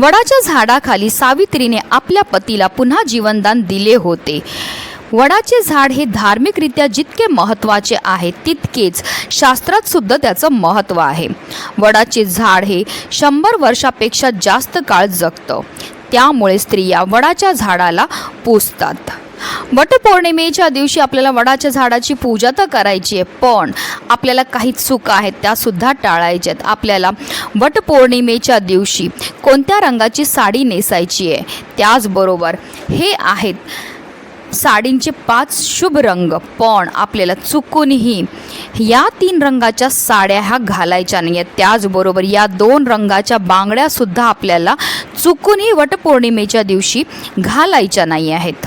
वडाच्या झाडाखाली सावित्रीने आपल्या पतीला पुन्हा जीवनदान दिले होते. वडाचे झाड हे धार्मिकरित्या जितके महत्त्वाचे आहे तितकेच शास्त्रात सुद्धा त्याचं महत्त्व आहे. वडाचे झाड हे शंभर वर्षापेक्षा जास्त काळ जगतं. त्यामुळे स्त्रिया वडाच्या झाडाला पोसतात. वटपौर्णिमेच्या दिवशी आपल्याला वडाच्या झाडाची पूजा तर करायची आहे पण आपल्याला काही चुका आहेत त्यासुद्धा टाळायच्या आहेत. आपल्याला वटपौर्णिमेच्या दिवशी कोणत्या रंगाची साडी नेसायची आहे त्याचबरोबर हे आहेत साडींचे पाच शुभ रंग पण आपल्याला चुकूनही या तीन रंगाच्या साड्या ह्या घालायच्या नाही आहेत त्याचबरोबर या दोन रंगाच्या बांगड्यासुद्धा आपल्याला चुकूनही वटपौर्णिमेच्या दिवशी घालायच्या नाही आहेत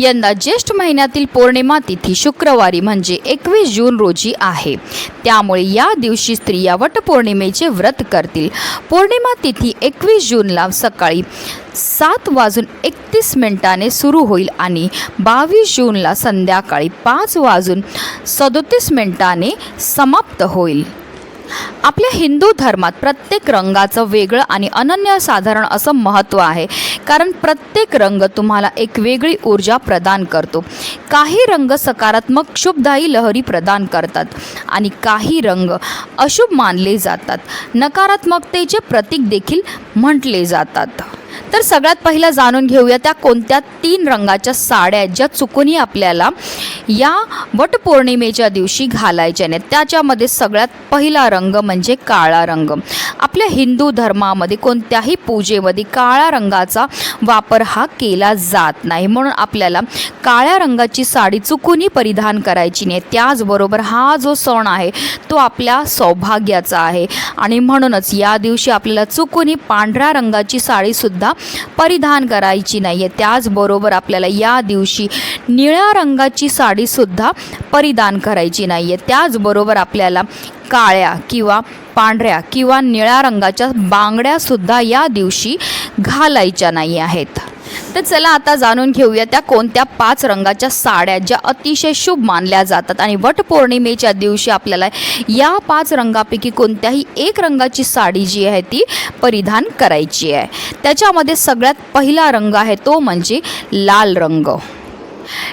यंदा ज्येष्ठ महिन्यातील पौर्णिमा तिथी शुक्रवारी म्हणजे एकवीस जून रोजी आहे. त्यामुळे या दिवशी स्त्रिया वटपौर्णिमेचे व्रत करतील. पौर्णिमा तिथी एकवीस जूनला सकाळी सात वाजून एकतीस मिनिटाने सुरू होईल आणि बावीस जूनला संध्याकाळी पाच वाजून सदोतीस मिनिटाने समाप्त होईल. आपल्या हिंदू धर्मात प्रत्येक रंगाचं वेगळं आणि अनन्यसाधारण असं महत्त्व आहे. कारण प्रत्येक रंग तुम्हाला एक वेगळी ऊर्जा प्रदान करतो. काही रंग सकारात्मक शुभदायी लहरी प्रदान करतात आणि काही रंग अशुभ मानले जातात. नकारात्मकतेचे प्रतीक देखील म्हटले जातात. तर सगळ्यात पहिलं जाणून घेऊया त्या कोणत्या तीन रंगाच्या साड्या आहेत ज्या चुकूनही आपल्याला या वटपौर्णिमेच्या दिवशी घालायच्या नाहीत. त्याच्यामध्ये सगळ्यात पहिला रंग म्हणजे काळा रंग. आपल्या हिंदू धर्मामध्ये कोणत्याही पूजेमध्ये काळ्या रंगाचा वापर हा केला जात नाही. म्हणून आपल्याला काळ्या रंगाची साडी चुकूनही परिधान करायची नाही. त्याचबरोबर हा जो सण आहे तो आपल्या सौभाग्याचा आहे. आणि म्हणूनच या दिवशी आपल्याला चुकूनही पांढऱ्या रंगाची साडीसुद्धा सुद्धा परिधान करायची नाही आहे त्याचबरोबर आपल्याला या दिवशी निळ्या रंगाची साडीसुद्धा परिधान करायची नाही आहे त्याचबरोबर आपल्याला काळ्या किंवा पांढऱ्या किंवा निळ्या रंगाच्या बांगड्यासुद्धा या दिवशी घालायच्या नाही आहेत तर चला आता जाणून घेऊया त्या कोणत्या पाच रंगाच्या साड्या ज्या अतिशय शुभ मानल्या जातात. आणि वटपौर्णिमेच्या दिवशी आपल्याला या पाच रंगापैकी कोणत्याही एक रंगाची साडी जी आहे ती परिधान करायची आहे. त्याच्यामध्ये सगळ्यात पहिला रंग आहे तो म्हणजे लाल रंग.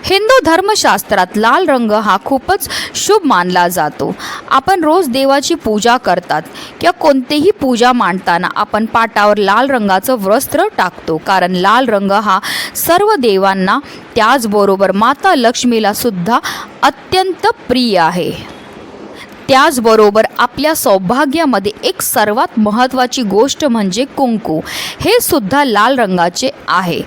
हिंदू धर्मशास्त्रात लाल रंग हा खूपच शुभ मानला जातो. आपण रोज देवाची पूजा करतात. किंवा कोणतेही पूजा मांडताना आपण पाटावर लाल रंगाचं वस्त्र टाकतो. कारण लाल रंग हा सर्व देवांना त्याचबरोबर माता लक्ष्मीला सुद्धा अत्यंत प्रिय आहे. त्याचबरोबर आपल्या सौभाग्यामध्ये एक सर्वात महत्त्वाची गोष्ट म्हणजे कुंकू. हे सुद्धा लाल रंगाचे आहे.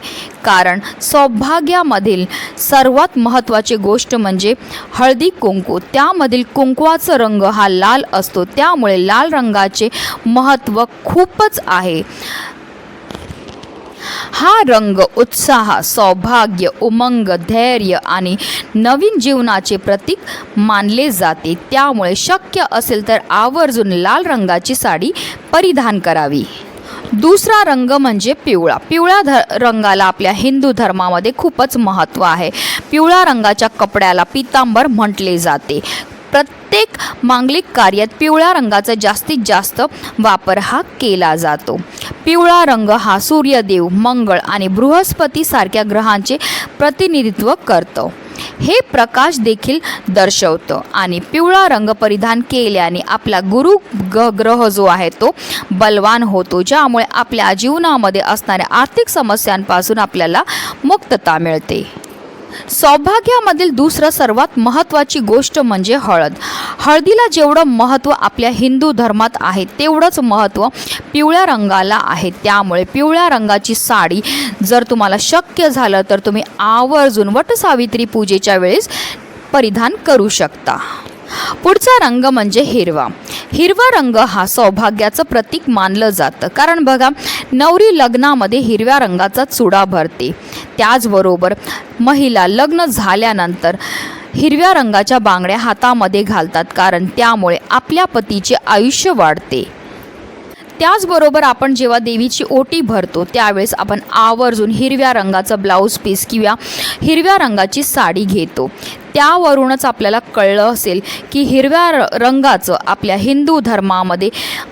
कारण सौभाग्यामधील सर्वात महत्त्वाची गोष्ट म्हणजे हळदी कुंकू. त्यामधील कुंकवाचा रंग हा लाल असतो. त्यामुळे लाल रंगाचे महत्त्व खूपच आहे. हा रंग उत्साह सौभाग्य उमंग धैर्य आणि नवीन जीवनाचे प्रतीक मानले जाते. त्यामुळे शक्य असेल तर आवर्जून लाल रंगाची साडी परिधान करावी. दुसरा रंग म्हणजे पिवळा. पिवळ्या ध रंगाला आपल्या हिंदू धर्मामध्ये खूपच महत्त्व आहे. पिवळ्या रंगाच्या कपड्याला पितांबर म्हटले जाते. प्रत्येक प्रत्येक मांगलिक कार्यात पिवळ्या रंगाचा जास्तीत जास्त वापर हा केला जातो. पिवळा रंग हा सूर्यदेव मंगळ आणि बृहस्पती सारख्या ग्रहांचे प्रतिनिधित्व करतो. हे प्रकाश देखील दर्शवतं आणि पिवळा रंग परिधान केल्याने आपला गुरु ग ग्रह जो आहे तो बलवान होतो ज्यामुळे आपल्या जीवनामध्ये असणाऱ्या आर्थिक समस्यांपासून आपल्याला मुक्तता मिळते. सौभाग्यामधील दुसरं सर्वात महत्त्वाची गोष्ट म्हणजे हळद. हळदीला जेवढं महत्त्व आपल्या हिंदू धर्मात आहे तेवढंच महत्त्व पिवळ्या रंगाला आहे. त्यामुळे पिवळ्या रंगाची साडी जर तुम्हाला शक्य झालं तर तुम्ही आवर्जून वटसावित्री पूजेच्या वेळेस परिधान करू शकता. पुढचा रंग म्हणजे हिरवा. हिरवा रंग हा सौभाग्याचं प्रतीक मानलं जातं. कारण बघा नवरी लग्नामध्ये हिरव्या रंगाचा चुडा भरते. त्याचबरोबर महिला लग्न झाल्यानंतर हिरव्या रंगाच्या बांगड्या हातामध्ये घालतात कारण त्यामुळे आपल्या पतीचे आयुष्य वाढते. त्याचबरोबर आपण जेव्हा देवीची ओटी भरतो त्यावेळेस आपण आवर्जून हिरव्या रंगाचं ब्लाऊज पीस किंवा हिरव्या रंगाची साडी घेतो. त्यावरूनच आपल्याला कळलं असेल की हिरव्या र रंगाचं आपल्या हिंदू धर्मामध्ये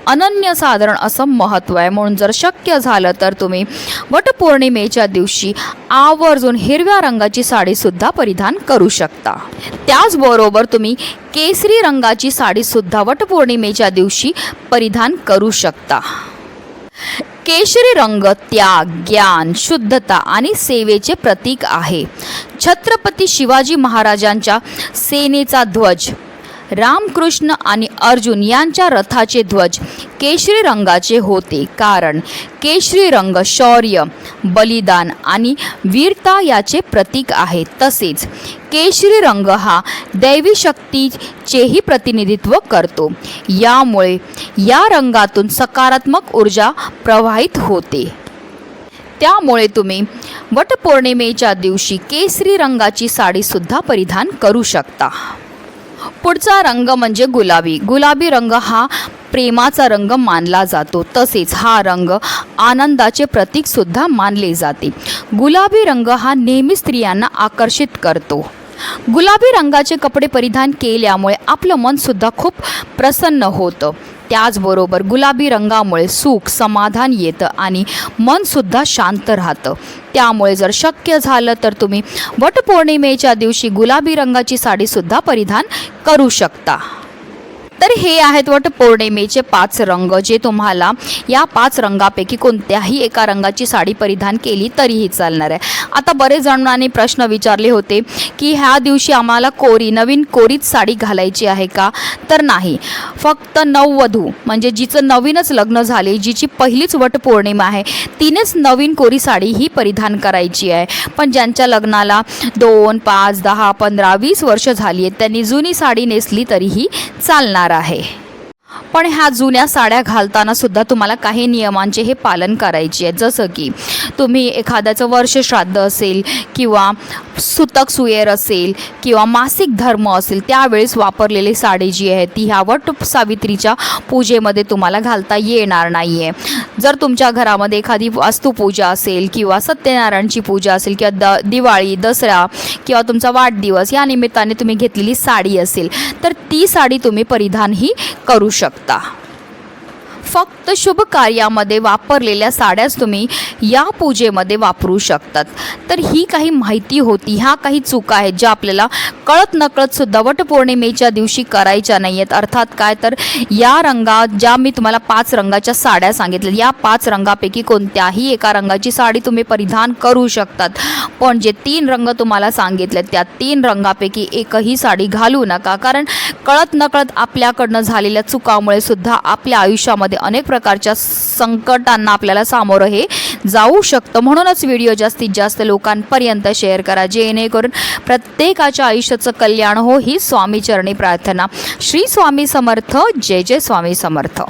अनन्यसाधारण असं महत्त्व आहे. म्हणून जर शक्य झालं तर तुम्ही वटपौर्णिमेच्या दिवशी आवर्जून हिरव्या रंगाची साडीसुद्धा परिधान करू शकता. त्याचबरोबर तुम्ही केसरी रंगाची साडीसुद्धा वटपौर्णिमेच्या दिवशी परिधान करू शकता. केशरी रंग त्याग ज्ञान शुद्धता आणि सेवेचे प्रतीक आहे. छत्रपती शिवाजी महाराजांच्या सेनेचा ध्वज रामकृष्ण आणि अर्जुन यांच्या रथाचे ध्वज केशरी रंगाचे होते. कारण केशरी रंग शौर्य बलिदान आणि वीरता याचे प्रतीक आहे. तसेच केशरी रंग हा दैवी शक्तीचेही प्रतिनिधित्व करतो. यामुळे या रंगातून सकारात्मक ऊर्जा प्रवाहित होते. त्यामुळे तुम्ही वटपौर्णिमेच्या दिवशी केसरी रंगाची साडीसुद्धा परिधान करू शकता. पुढचा रंग म्हणजे गुलाबी. गुलाबी रंग हा प्रेमाचा रंग मानला जातो. तसेच हा रंग आनंदाचे प्रतीकसुद्धा मानले जाते. गुलाबी रंग हा नेहमी स्त्रियांना आकर्षित करतो. गुलाबी रंगाचे कपडे परिधान केल्यामुळे आपलं मनसुद्धा खूप प्रसन्न होतं. त्याचबरोबर गुलाबी रंगामुळे सुख समाधान येतं आणि मनसुद्धा शांत राहतं. त्यामुळे जर शक्य झालं तर तुम्ही वटपौर्णिमेच्या दिवशी गुलाबी रंगाची साडीसुद्धा परिधान करू शकता. तर हे आहेत वटपौर्णिमेचे पाच रंग जे तुम्हाला या पाच रंगापैकी कोणत्याही एका रंगाची साडी परिधान केली तरीही चालणार आहे. आता बरेच जणांनी प्रश्न विचारले होते की ह्या दिवशी आम्हाला कोरी नवीन कोरीच साडी घालायची आहे का? तर नाही. फक्त नववधू म्हणजे जिचं नवीनच लग्न झाले जिची पहिलीच वटपौर्णिमा आहे तिनेच नवीन कोरी साडी ही परिधान करायची आहे. पण ज्यांच्या लग्नाला दोन पाच दहा पंधरा वीस वर्ष झाली आहेत त्यांनी जुनी साडी नेसली तरीही चालणार आहे. पण ह्या जुन्या साड्या घालताना सुद्धा तुम्हाला काही नियमांचे हे पालन करायचे आहे जसं की तुम्ही एखाद्याचं वर्ष श्राद्ध असेल किंवा सुतक सुयेर असेल किंवा मासिक धर्म असेल त्यावेळेस वापरलेली साडी जी आहे ती ह्या वट सावित्रीच्या पूजेमध्ये तुम्हाला घालता येणार नाही आहे जर तुमच्या घरामध्ये एखादी वास्तुपूजा असेल किंवा सत्यनारायणची पूजा असेल किंवा द दिवाळी दसरा किंवा तुमचा वाढदिवस या निमित्ताने तुम्ही घेतलेली साडी असेल तर ती साडी तुम्ही परिधानही करू शकता. 없다. फक्त शुभ कार्यामध्ये वापरलेल्या साड्याच तुम्ही या पूजेमध्ये वापरू शकतात. तर ही काही माहिती होती. ह्या काही चुका आहेत ज्या आपल्याला कळत नकळत सुद्धा वटपौर्णिमेच्या दिवशी करायच्या नाही आहेत अर्थात काय? तर या रंगात ज्या मी तुम्हाला पाच रंगाच्या साड्या सांगितल्या या पाच रंगापैकी कोणत्याही एका रंगाची साडी तुम्ही परिधान करू शकतात. पण जे तीन रंग तुम्हाला सांगितले त्या तीन रंगापैकी एकही साडी घालू नका. कारण कळत नकळत आपल्याकडनं झालेल्या चुकामुळे सुद्धा आपल्या आयुष्यामध्ये अनेक प्रकारच्या संकटांना आपल्याला सामोरं हे जाऊ शकतं. म्हणूनच व्हिडिओ जास्तीत जास्त लोकांपर्यंत शेअर करा. जेणेकरून प्रत्येकाच्या आयुष्याचं कल्याण हो ही स्वामीचरणी प्रार्थना. श्री स्वामी समर्थ. जय जय स्वामी समर्थ.